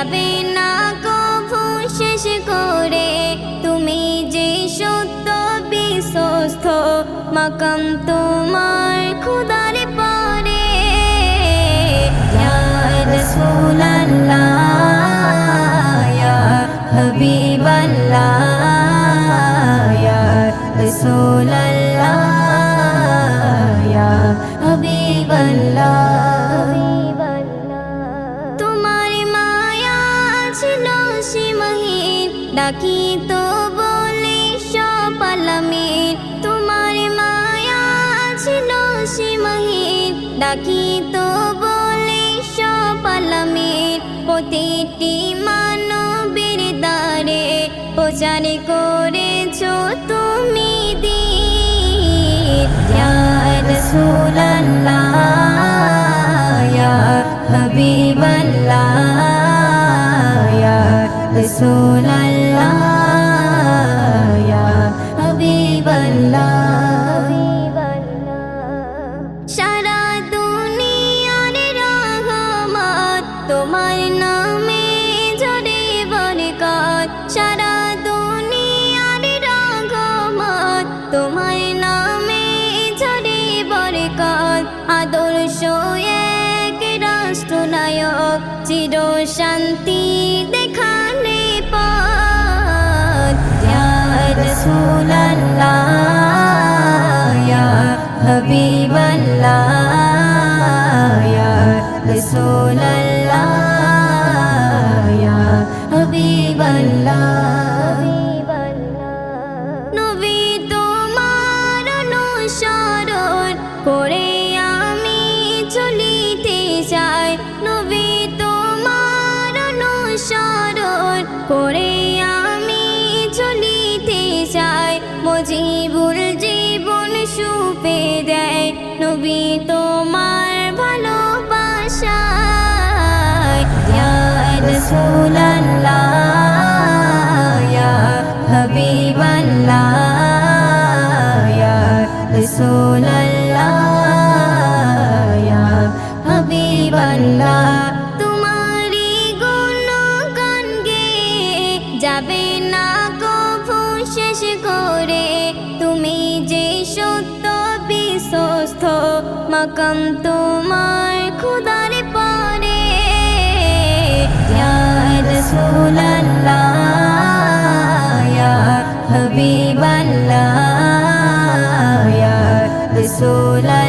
যাবে না কভু শেষ করে। তুমি যে সত্য বিশ্বস্ত, মাকাম তোমার খুদার পরে। ইয়া হাবিবাল্লাহ। ডাকি তো বলে সপালামিন তোমার মায়া ছিল সীমাহীন ডাকি তো বলে সপালামিন প্রতিটি মানবের দ্বারে প্রচার করেছ তুমি দিন। ইয়া রাসূলুল্লাহ। চির শান্তি দেখানে ইয়া হাবিবাল্লাহ রাসূলুল্লাহ ইয়া হাবিবাল্লাহ। করে চাই মজিবুর জীবন সুপে দেয় নবী তোমার ভালোবাসায়। হাবিবাল্লাহ রাসূলুল্লাহ ইয়া হাবিবাল্লাহ। শেষ করে তুমি যে সত্য বিশ্বস্ত মকম তোমার খুদার পরে। হবিবাল্লা রাসূলুল্লাহ